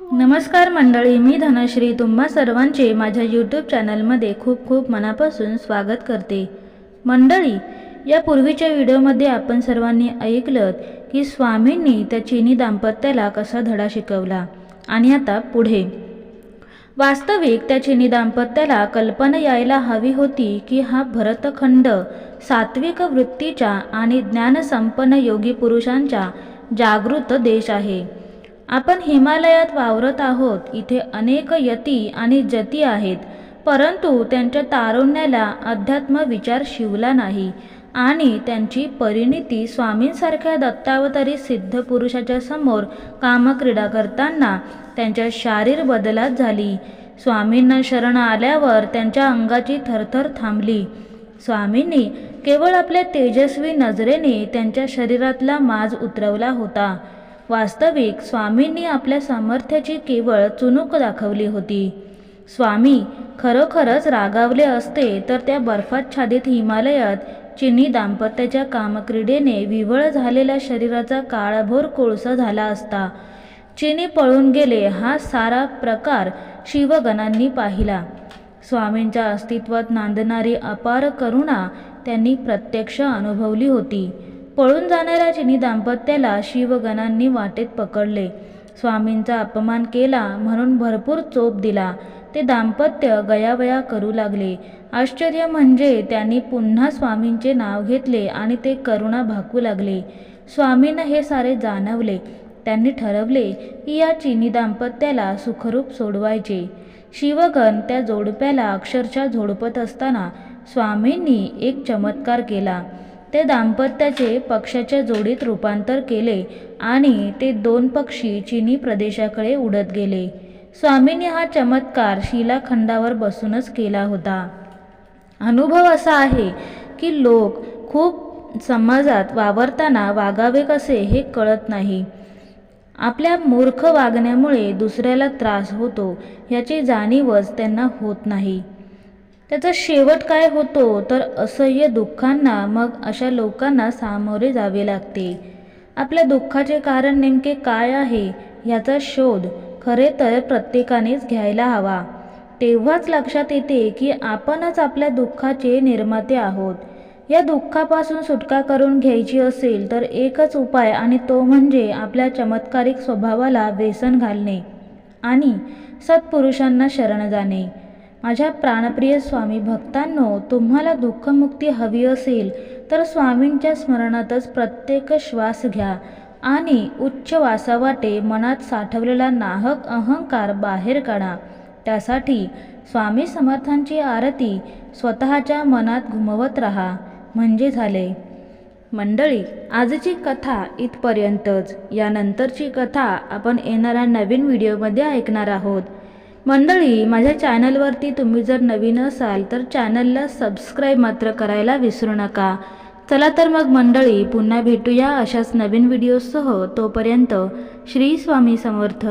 नमस्कार मंडळी मी धनश्री. तुम्हा सर्वांचे माझ्या यूट्यूब चॅनलमध्ये खूप खूप मनापासून स्वागत करते. मंडळी या पूर्वीच्या व्हिडिओमध्ये आपण सर्वांनी ऐकलं की स्वामींनी त्या चिनी दाम्पत्याला कसा धडा शिकवला. आणि आता पुढे. वास्तविक त्या चिनी दाम्पत्याला कल्पना यायला हवी होती की हा भरतखंड सात्विक वृत्तीच्या आणि ज्ञानसंपन्न योगी पुरुषांचा जागृत देश आहे. आपण हिमालयात वावरत आहोत. इथे अनेक यती आणि जती आहेत. परंतु त्यांच्या तारुण्याला अध्यात्म विचार शिवला नाही. आणि त्यांची परिणिती स्वामींसारख्या दत्तावतारी सिद्ध पुरुषाच्या समोर कामक्रीडा करताना त्यांच्या शारीर बदलात झाली. स्वामींना शरण आल्यावर त्यांच्या अंगाची थरथर थांबली. स्वामींनी केवळ आपल्या तेजस्वी नजरेने त्यांच्या शरीरातला माज उतरवला होता. वास्तविक स्वामींनी आपल्या सामर्थ्याची केवळ चुणूक दाखवली होती. स्वामी खरोखरच रागावले असते तर त्या बर्फाच्छादित हिमालयात चिनी दाम्पत्याच्या कामक्रीडेने विवळ झालेल्या शरीराचा काळभोर कोळसा झाला असता. चिनी पळून गेले हा सारा प्रकार शिवगणांनी पाहिला. स्वामींच्या अस्तित्वात नांदणारी अपार करुणा त्यांनी प्रत्यक्ष अनुभवली होती. पळून जाणाऱ्या चिनी दाम्पत्याला शिवगणांनी वाटेत पकडले. स्वामींचा अपमान केला म्हणून भरपूर चोप दिला. ते दाम्पत्य गयावया करू लागले. आश्चर्य म्हणजे त्यांनी पुन्हा स्वामींचे नाव घेतले आणि ते करुणा भाकू लागले. स्वामींना हे सारे जाणवले. त्यांनी ठरवले की या चिनी दाम्पत्याला सुखरूप सोडवायचे. शिवगण त्या जोडप्याला अक्षरशः झोडपत असताना स्वामींनी एक चमत्कार केला. ते दाम्पत्याचे पक्षाच्या जोडीत रूपांतर केले आणि ते दोन पक्षी चिनी प्रदेशाकडे उडत गेले. स्वामींनी हा चमत्कार शिलाखंडावर बसूनच केला होता. अनुभव असा आहे की लोक खूप समाजात वावरताना वागावे कसे हे कळत नाही. आपल्या मूर्ख वागण्यामुळे दुसऱ्याला त्रास होतो याची जाणीवच त्यांना होत नाही. त्याचा शेवट काय होतो तर असह्य दुःखांना मग अशा लोकांना सामोरे जावे लागते. आपल्या दुःखाचे कारण नेमके काय आहे याचा शोध खरे तर प्रत्येकानेच घ्यायला हवा. तेव्हाच लक्षात येते की आपणच आपल्या दुःखाचे निर्माते आहोत. या दुःखापासून सुटका करून घ्यायची असेल तर एकच उपाय आणि तो म्हणजे आपल्या चमत्कारिक स्वभावाला व्यसन घालणे आणि सत्पुरुषांना शरण जाणे. माझ्या प्राणप्रिय स्वामी भक्तांनो तुम्हाला दुःखमुक्ती हवी असेल तर स्वामींच्या स्मरणातच प्रत्येक श्वास घ्या आणि उच्च वासावाटे मनात साठवलेला नाहक अहंकार बाहेर काढा. त्यासाठी स्वामी समर्थांची आरती स्वतःच्या मनात घुमवत राहा. म्हणजे झाले. मंडळी आजची कथा इथपर्यंतच. यानंतरची कथा आपण येणाऱ्या नवीन व्हिडिओमध्ये ऐकणार आहोत. मंडळी माझ्या चॅनलवरती तुम्ही जर नवीन असाल तर चॅनलला सबस्क्राईब मात्र करायला विसरू नका. चला तर मग मंडळी पुन्हा भेटूया अशाच नवीन व्हिडिओसह. तोपर्यंत श्री स्वामी समर्थ.